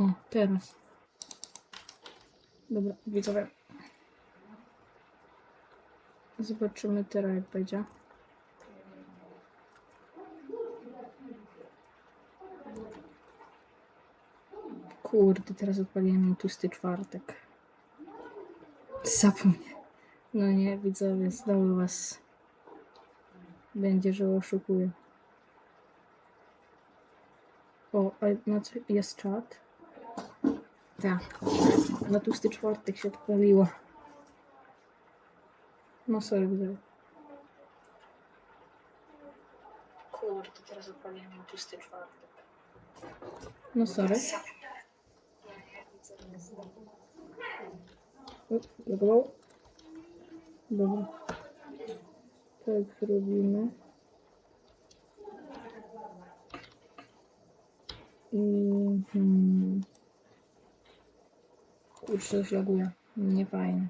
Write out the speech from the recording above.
O, teraz. Dobra, widzowie. Zobaczymy teraz jak będzie. Kurde, teraz odpaliłem mi tłusty czwartek. Zapomniałem. No nie, widzowie, znowu was będzie, że oszukuję. O, a na co jest czat? Tak. Na tłusty czwartek się odpaliło. No sorry. Kurde, teraz odpaliłem mi tłusty czwartek. No sorry. Zagował. Dobra. Tak zrobimy. I... Hmm. Kurczę, zlaguję. Nie fajnie.